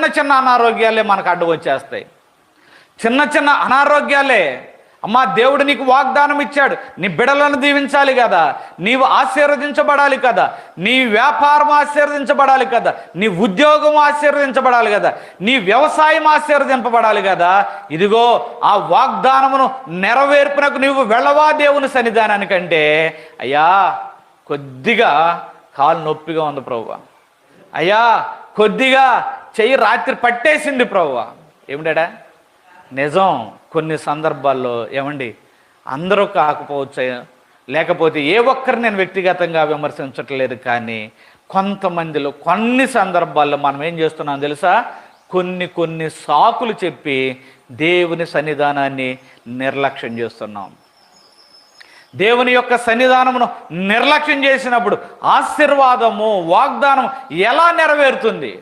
చిన్న చిన్న అనారోగ్యాలే మనకు అడ్డు వచ్చేస్తాయి. చిన్న చిన్న అనారోగ్యాలే. అమ్మా దేవుడు నీకు వాగ్దానం ఇచ్చాడు. నీ బిడలను దీవించాలి కదా. నీవు ఆశీర్వదించబడాలి కదా. నీ వ్యాపారం ఆశీర్వదించబడాలి కదా. నీ ఉద్యోగం ఆశీర్వదించబడాలి కదా. నీ వ్యవసాయం ఆశీర్వదింపబడాలి కదా. ఇదిగో ఆ వాగ్దానమును నెరవేర్పునకు నీవు వెళ్ళవా దేవుని సన్నిధానానికంటే? అయ్యా కొద్దిగా కాలు నొప్పిగా ఉంది ప్రభు అయ్యా కొద్దిగా చెయ్యి రాత్రి పట్టేసింది ప్రభువ ఏమిటాడా? నిజం కొన్ని సందర్భాల్లో ఏమండి అందరూ కాకపోవచ్చు లేకపోతే ఏ ఒక్కరు నేను వ్యక్తిగతంగా విమర్శించట్లేదు కానీ కొంతమందిలో కొన్ని సందర్భాల్లో మనం ఏం చేస్తున్నాం తెలుసా? కొన్ని కొన్ని సాకులు చెప్పి దేవుని సన్నిధానాన్ని నిర్లక్ష్యం చేస్తున్నాం. దేవుని యొక్క సన్నిధానమును నిర్లక్ష్యం చేసినప్పుడు ఆశీర్వాదము వాగ్దానం ఎలా నెరవేరుతుంది?